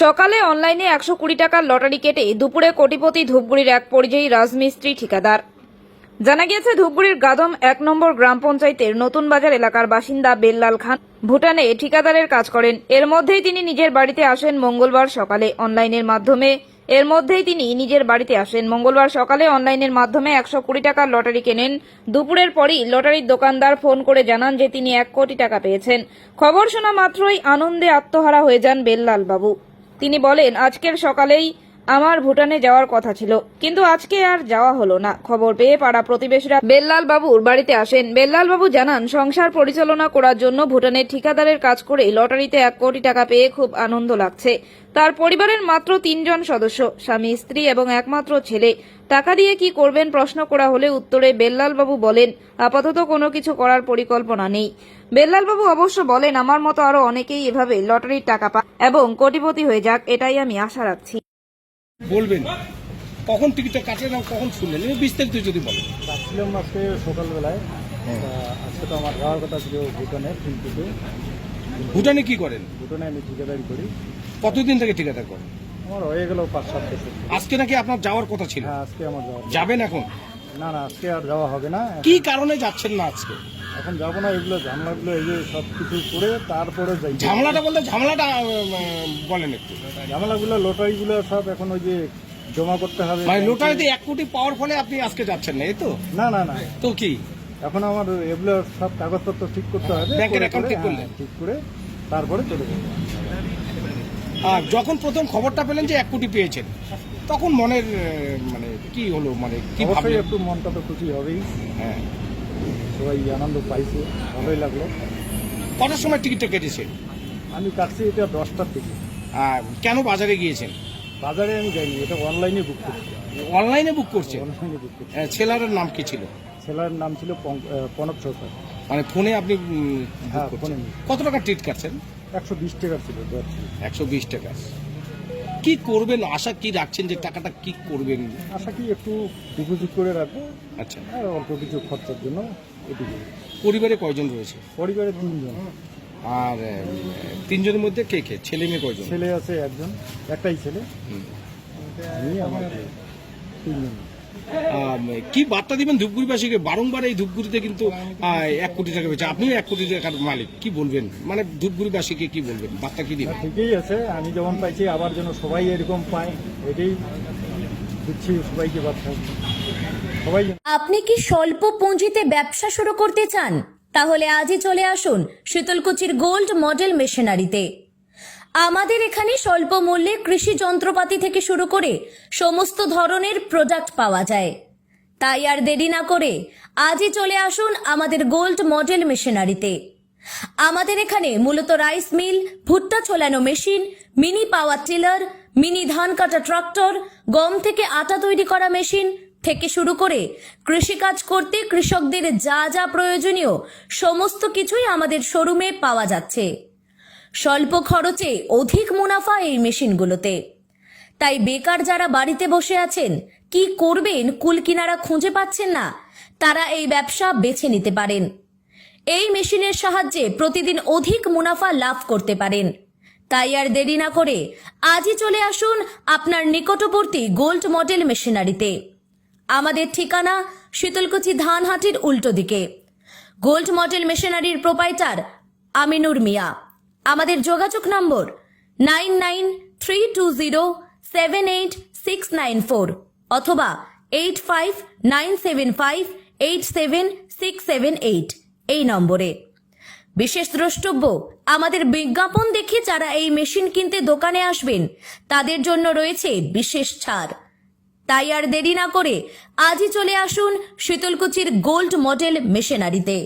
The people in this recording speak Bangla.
সকালে অনলাইনে একশো কুড়ি টাকার লটারি কেটে দুপুরে কোটিপতি ধূপগুড়ির এক পরিযায়ী রাজমিস্ত্রি ঠিকাদার। জানা গিয়েছে, ধূপগুড়ির গাদম এক নম্বর গ্রাম পঞ্চায়েতের নতুন বাজার এলাকার বাসিন্দা বেল্লাল খান ভুটানে ঠিকাদারের কাজ করেন। এর মধ্যেই তিনি নিজের বাড়িতে আসেন মঙ্গলবার সকালে অনলাইনের মাধ্যমে। এর মধ্যেই তিনি নিজের বাড়িতে আসেন মঙ্গলবার সকালে অনলাইনের মাধ্যমে একশো কুড়ি টাকার লটারি কেনেন। দুপুরের পরই লটারির দোকানদার ফোন করে জানান যে তিনি এক কোটি টাকা পেয়েছেন। খবর শোনা মাত্রই আনন্দে আত্মহারা হয়ে যান বেল্লাল বাবু। তিনি বলেন আজকের সকালেই আমার ভুটানে যাওয়ার কথা ছিল, কিন্তু আজকে আর যাওয়া হলো না। খবর পেয়ে পাড়া প্রতিবেশীরা বেল্লাল বাবুর বাড়িতে আসেন। বেল্লাল বাবু জানান, সংসার পরিচালনা করার জন্য ভুটানের ঠিকাদারের কাজ করে লটারিতে এক কোটি টাকা পেয়ে খুব আনন্দ লাগছে। তার পরিবারের মাত্র তিনজন সদস্য, স্বামী, স্ত্রী এবং একমাত্র ছেলে। টাকা দিয়ে কি করবেন প্রশ্ন করা হলে উত্তরে বেল্লাল বাবু বলেন, আপাতত কোনো কিছু করার পরিকল্পনা নেই। বেল্লাল বাবু অবশ্য বলেন, আমার মতো আরও অনেকেই এভাবে লটারির টাকা পায় এবং কোটিপতি হয়ে যাক, এটাই আমি আশা রাখছি। বলবেন। কখন টিকিটটা কাটলেন আর কখন শুনলেন এবার বিস্তারিত যদি বলেন। যাচ্ছিলাম আজকে সকালবেলায়। হ্যাঁ। আজকে তো আমার যাওয়ার কথা ছিল ভুটানে কিন্তু ভুটানে কি করেন? ভুটানে আমি ঠিকাদারি করি। কতদিন থেকে ঠিকাদার করেন? আমার হয়ে গেল পাঁচ সাত বছর। আজকে নাকি আপনার যাওয়ার কথা ছিল? হ্যাঁ আজকে আমার যাওয়া যাবেন এখন? না না আজকে আর যাওয়া হবে না। কি কারণে যাচ্ছেন না আজকে? এখন যাব না এগুলো ঝামেলাগুলো এই যে সব কিছু করে তারপরে যাই। ঝামেলাটা বলতে ঝামেলাটা আহ, বলেন একটু। ঝামেলাগুলো লটারিগুলো সব এখন ওই যে জমা করতে হবে। মানে লোটারিতে এক কোটি পাওয়ার ফলে আপনি আজকে যাচ্ছেন না এই তো? না না না। তো কি? এখন আমার এগুলো সব কাগজপত্র ঠিক করতে হবে ব্যাংকের করে অ্যাকাউন্ট করে, ঠিক করলেন? হ্যাঁ, ঠিক করে তারপরে চলে যাব। আর যখন প্রথম খবরটা পেলেন যে এক কোটি পেয়েছেন তখন মনের মানে কি হলো মানে কি একটু মনটা তো খুশি হবেই। হ্যাঁ। সবাই আনন্দ পাইছে ভালোই লাগল। কটার সময় টিকিটটা কেটেছেন? আমি কাটছি এটা দশটার থেকে আর কেন বাজারে গিয়েছেন? বাজারে আমি যাইনি এটা অনলাইনে বুক করছি। অনলাইনে বুক করছেন? অনলাইনে বুক করছি। ছেলের নাম কি ছিল? ছেলের নাম ছিল কনক সরকার মানে ফোনে আপনি হ্যাঁ, ফোনে। কত টাকা টিকিট কাটছেন? একশো বিশ টাকার ছিল। একশো বিশ টাকা। কি করবেন? আশা কি রাখছেন যে টাকাটা কি করবেন? আশা কি একটু ডিপোজিট করে রাখব। আচ্ছা। আর অল্প কিছু খরচার জন্য এটুকু পরিবারে কয়জন রয়েছে? পরিবারে তিনজন। আর তিনজনের মধ্যে কে কে? ছেলে মেয়ে কয়জন? ছেলে আছে একজন একটাই ছেলে। আমি আমার তিনজন। কি বার্তা দিবেন ধূপগুড়িবাসীকে? বারংবার এই ধূপগুড়িতে কিন্তু এক কোটি টাকা পেয়েছে আপনিও এক কোটি টাকার মালিক কি বলবেন? মানে ধূপগুড়িবাসীকে কি বলবেন? বার্তা কি দিবেন? ঠিকই আছে আমি যেমন পাইছি আবার যেন সবাই এরকম পায় এটাই দিচ্ছি সবাইকে বার্তা। সবাই আপনি কি স্বল্প পুঁজিতে ব্যবসা শুরু করতে চান? তাহলে আজই চলে আসুন শীতলকুচির গোল্ড মডেল মেশিনারিতে। আমাদের এখানে স্বল্প মূল্যে কৃষি যন্ত্রপাতি থেকে শুরু করে সমস্ত ধরনের প্রোডাক্ট পাওয়া যায়। তাই আর দেরি না করে আজই চলে আসুন আমাদের গোল্ড মডেল মেশিনারিতে আমাদের এখানে মূলত রাইস মিল ভুট্টা ছোলানো machine mini power tiller mini ধান কাটা ট্রাক্টর গম থেকে আটা তৈরি করা মেশিন থেকে শুরু করে কৃষিকাজ করতে কৃষকদের যা যা প্রয়োজনীয় সমস্ত কিছুই আমাদের শোরুমে পাওয়া যাচ্ছে। স্বল্প খরচে অধিক মুনাফা এই মেশিনগুলোতে। তাই বেকার যারা বাড়িতে বসে আছেন, কি করবেন, কুল কিনারা খুঁজে পাচ্ছেন না, তারা এই ব্যবসা বেছে নিতে পারেন। এই মেশিনের সাহায্যে প্রতিদিন অধিক মুনাফা লাভ করতে পারেন। তাই আর দেরি না করে আজই চলে আসুন আপনার নিকটবর্তী গোল্ড মডেল মেশিনারিতে। আমাদের ঠিকানা শীতলকুচি ধানহাটির উল্টো দিকে। গোল্ড মডেল মেশিনারির প্রোপাইটার আমিনুর মিয়া। আমাদের যোগাযোগ নম্বর nine nine three two zero seven eight six nine four অথবা eight five nine seven five eight seven six seven eight এই নম্বরে। বিশেষ দ্রষ্টব্য, আমাদের বিজ্ঞাপন দেখে যারা এই মেশিন কিনতে দোকানে আসবেন, তাদের জন্য রয়েছে বিশেষ ছাড়। তাই আর দেরি না করে আজই চলে আসুন শীতলকুচির গোল্ড মডেল মেশিনারিতে।